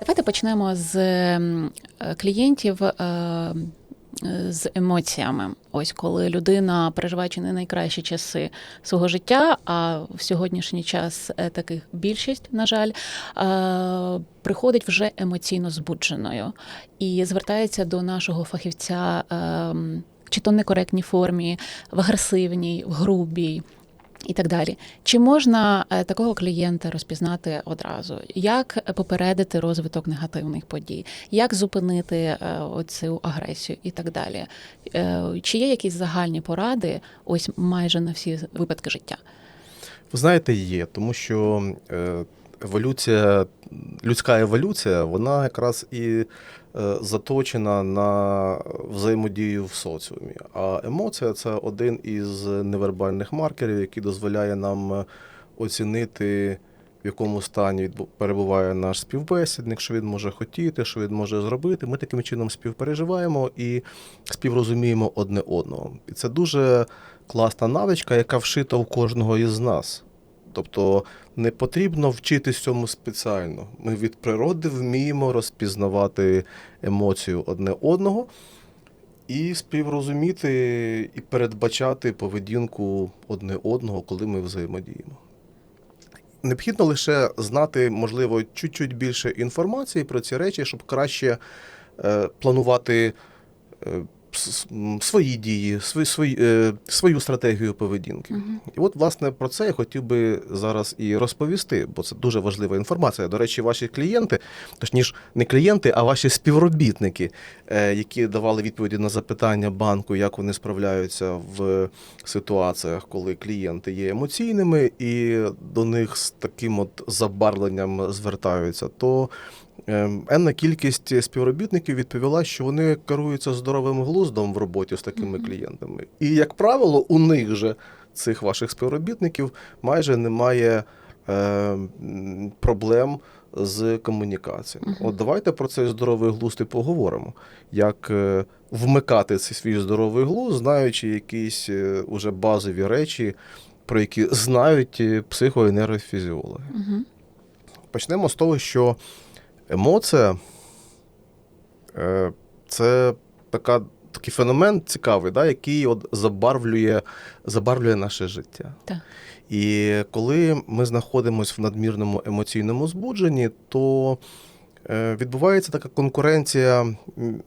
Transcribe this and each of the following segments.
Давайте почнемо з е, клієнтів е, з емоціями. Ось коли людина переживає чи не найкращі часи свого життя, а в сьогоднішній час е, таких більшість, на жаль, приходить вже емоційно збудженою і звертається до нашого фахівця. ем, Чи то в некоректній формі, в агресивній, в грубій, і так далі. Чи можна е, такого клієнта розпізнати одразу? Як попередити розвиток негативних подій? Як зупинити е, оцю агресію і так далі? Е, Чи є якісь загальні поради ось майже на всі випадки життя? Ви знаєте, є, тому що еволюція, людська еволюція, вона якраз і заточена на взаємодію в соціумі. А емоція це один із невербальних маркерів, який дозволяє нам е, оцінити. В якому стані перебуває наш співбесідник, що він може хотіти, що він може зробити. Ми таким чином співпереживаємо і співрозуміємо одне одного. І це дуже класна навичка, яка вшита в кожного із нас. Тобто не потрібно вчитись цьому спеціально. Ми від природи вміємо розпізнавати емоцію одне одного і співрозуміти і передбачати поведінку одне одного, коли ми взаємодіємо. Необхідно лише знати, можливо, чуть-чуть більше інформації про ці речі, щоб краще е, планувати е, свої дії, свої, свої, е, свою стратегію поведінки. І от, власне, про це я хотів би зараз і розповісти, бо це дуже важлива інформація. До речі, ваші клієнти, точніше, не клієнти, а ваші співробітники, е, які давали відповіді на запитання банку, як вони справляються в ситуаціях, коли клієнти є емоційними і до них з таким от забарвленням звертаються, то Енна кількість співробітників відповіла, що вони керуються здоровим глуздом в роботі з такими клієнтами. І, як правило, у них же цих ваших співробітників майже немає е, проблем з комунікацією. От давайте про цей здоровий глузд і поговоримо. Як е, вмикати цей свій здоровий глузд, знаючи якісь е, уже базові речі, про які знають е, психоенергофізіологи. Угу. Почнемо з того, що емоція е, це така, такий феномен цікавий, да, який от забарвлює, забарвлює наше життя. Так. І коли ми знаходимося в надмірному емоційному збудженні, то е, відбувається така конкуренція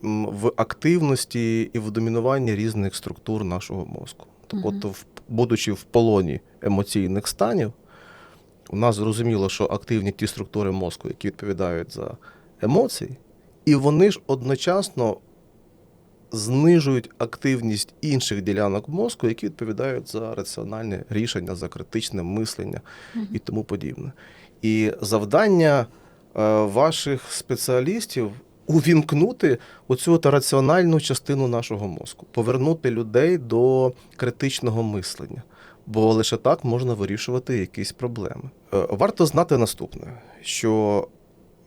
в активності і в домінуванні різних структур нашого мозку. Так от, будучи в полоні емоційних станів, у нас зрозуміло, що активні ті структури мозку, які відповідають за емоції, і вони ж одночасно знижують активність інших ділянок мозку, які відповідають за раціональне рішення, за критичне мислення і тому подібне. І завдання е, ваших спеціалістів увімкнути оцю от раціональну частину нашого мозку, повернути людей до критичного мислення. Бо лише так можна вирішувати якісь проблеми. Е, Варто знати наступне, що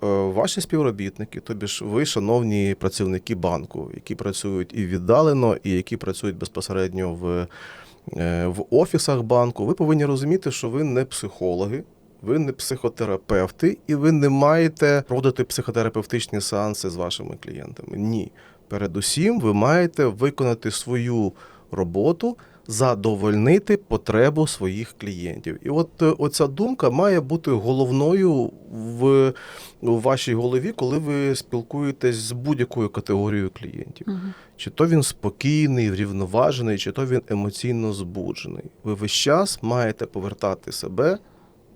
е, ваші співробітники, тобі ж ви, шановні працівники банку, які працюють і віддалено, і які працюють безпосередньо в, е, в офісах банку, ви повинні розуміти, що ви не психологи, ви не психотерапевти, і ви не маєте проводити психотерапевтичні сеанси з вашими клієнтами. Ні. Передусім, ви маєте виконати свою роботу, задовольнити потребу своїх клієнтів. І от е, оця думка має бути головною в вашій голові, коли ви спілкуєтесь з будь-якою категорією клієнтів. Чи то він спокійний, врівноважений, чи то він емоційно збуджений. Ви весь час маєте повертати себе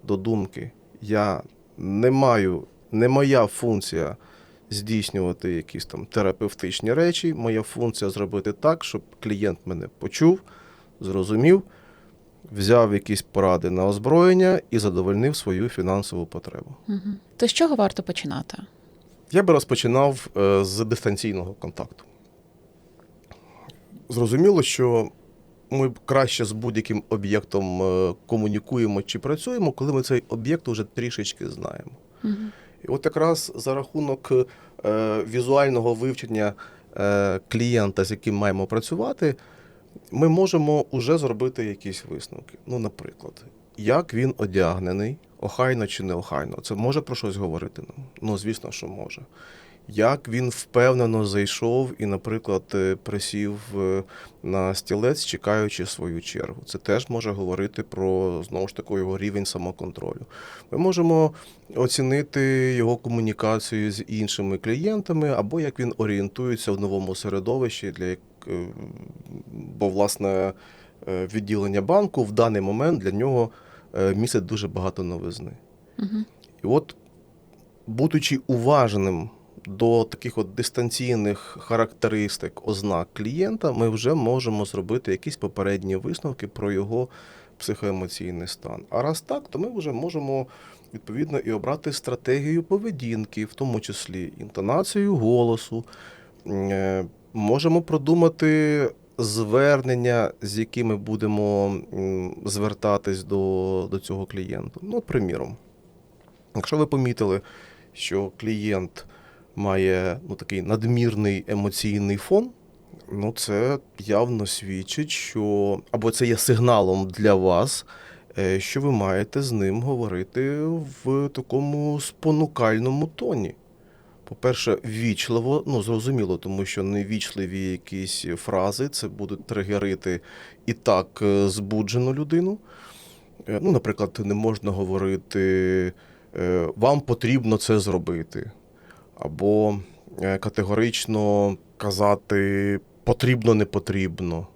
до думки. Я не маю, не моя функція здійснювати якісь там терапевтичні речі. Моя функція зробити так, щоб клієнт мене почув, зрозумів, взяв якісь поради на озброєння і задовольнив свою фінансову потребу. Угу. То з чого варто починати? Я би розпочинав е, з дистанційного контакту. Зрозуміло, що ми краще з будь-яким об'єктом е, комунікуємо чи працюємо, коли ми цей об'єкт вже трішечки знаємо. Угу. І от якраз за рахунок е, візуального вивчення клієнта, з яким маємо працювати, ми можемо вже зробити якісь висновки. Ну, наприклад, як він одягнений, охайно чи неохайно. Це може про щось говорити нам? Ну, звісно, що може. Як він впевнено зайшов і, наприклад, е, присів е, на стілець, чекаючи свою чергу. Це теж може говорити про знову ж таки його рівень самоконтролю. Ми можемо оцінити його комунікацію з іншими клієнтами, або як він орієнтується в новому середовищі, для бо власне е, відділення банку в даний момент для нього е, містить дуже багато новизни. Угу. І от, будучи уважним до таких от дистанційних характеристик, ознак клієнта, ми вже можемо зробити якісь попередні висновки про його психоемоційний стан. А раз так, то ми вже можемо відповідно і обрати стратегію поведінки, в тому числі інтонацію голосу. Можемо продумати звернення, з якими будемо звертатись до, до цього клієнта. Ну, приміром, якщо ви помітили, що клієнт має ну, такий надмірний емоційний фон, ну це явно свідчить, що або це є сигналом для вас, е, що ви маєте з ним говорити в такому спонукальному тоні. По-перше, ввічливо, ну зрозуміло, тому що невічливі якісь фрази це будуть тригерити і так е, збуджену людину. Е, Ну, наприклад, не можна говорити е, вам потрібно це зробити, або категорично казати потрібно, не потрібно.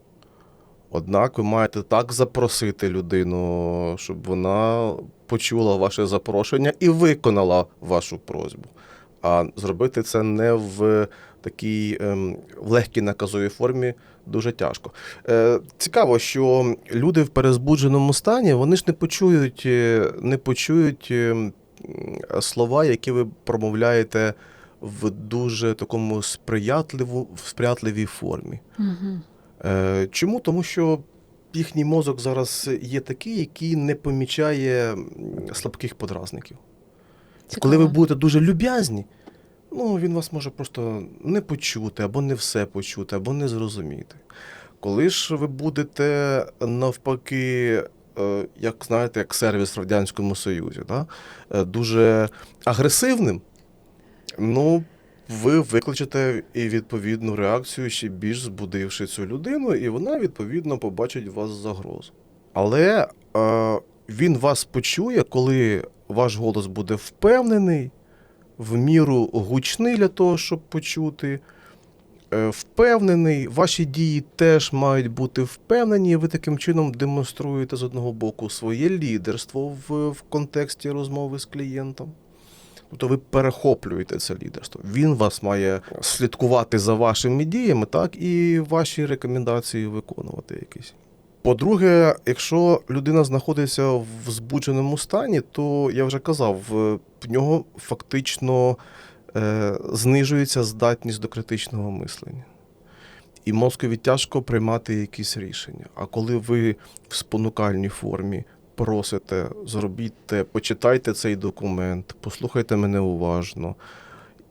Однак ви маєте так запросити людину, щоб вона почула ваше запрошення і виконала вашу просьбу. А зробити це не в такій ем, в легкій наказовій формі дуже тяжко. Е, цікаво, що люди в перезбудженому стані вони ж не почують, е, не почують ем, слова, які ви промовляєте в дуже такому сприятливу, в сприятливій формі. Угу. Е, Чому? Тому що їхній мозок зараз є такий, який не помічає слабких подразників. Коли ви будете дуже люб'язні, ну він вас може просто не почути, або не все почути, або не зрозуміти. Коли ж ви будете навпаки, е, як знаєте, як сервіс в Радянському Союзі, да? е, дуже агресивним, ну, ви викличете і відповідну реакцію, ще більш збудивши цю людину, і вона відповідно побачить у вас загрозу. Але е, він вас почує, коли ваш голос буде впевнений, в міру гучний для того, щоб почути. е, Впевнений, ваші дії теж мають бути впевнені, ви таким чином демонструєте з одного боку своє лідерство в, в контексті розмови з клієнтом. Тобто ви перехоплюєте це лідерство. Він вас має слідкувати за вашими діями, так, і ваші рекомендації виконувати якісь. По-друге, якщо людина знаходиться в збудженому стані, то я вже казав, в нього фактично е, знижується здатність до критичного мислення. І мозкові тяжко приймати якісь рішення. А коли ви в спонукальній формі просите, зробіть почитайте цей документ, послухайте мене уважно.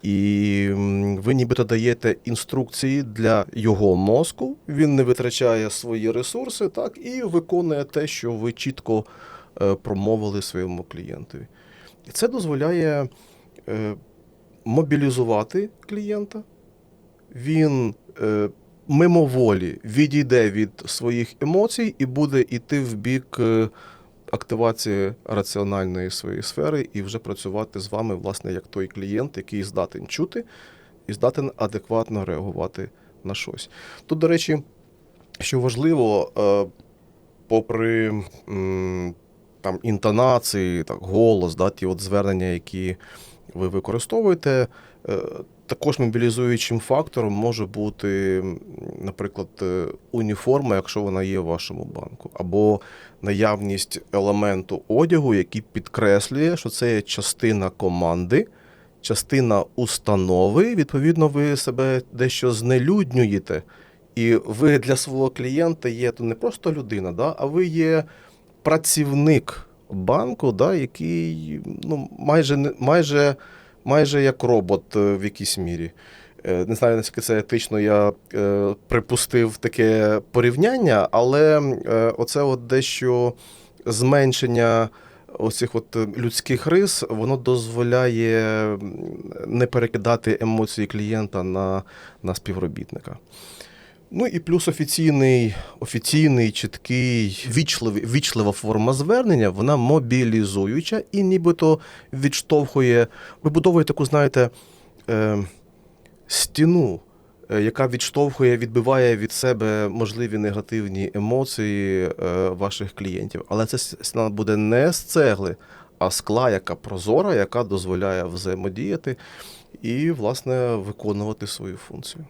І ви нібито даєте інструкції для його мозку, він не витрачає свої ресурси, так, і виконує те, що ви чітко е, промовили своєму клієнтові. І це дозволяє е, мобілізувати клієнта. Він е, мимоволі відійде від своїх емоцій і буде йти в бік активації раціональної своєї сфери і вже працювати з вами, власне, як той клієнт, який здатен чути і здатен адекватно реагувати на щось. Тут, до речі, що важливо, е, попри там інтонації, так, голос, да, ті от звернення, які ви використовуєте, е, також мобілізуючим фактором може бути, наприклад, е, уніформа, якщо вона є в вашому банку, або наявність елементу одягу, який підкреслює, що це є частина команди, частина установи. Відповідно, ви себе дещо знелюднюєте. І ви для свого клієнта є то не просто людина, да, а ви є працівник банку, да, який ну, майже, майже, майже як робот е, в якійсь мірі. Е, Не знаю, наскільки це етично я е, припустив таке порівняння, але е, оце от дещо зменшення оцих от е, людських рис, воно дозволяє не перекидати емоції клієнта на, на співробітника. Ну і плюс офіційний, офіційний, чіткий, вічливий, вічлива форма звернення, вона мобілізуюча і нібито відштовхує, вибудовує таку, знаєте, е, стіну, е, яка відштовхує, відбиває від себе можливі негативні емоції е, ваших клієнтів. Але ця стіна буде не з цегли, а скла, яка прозора, яка дозволяє взаємодіяти і, власне, виконувати свою функцію.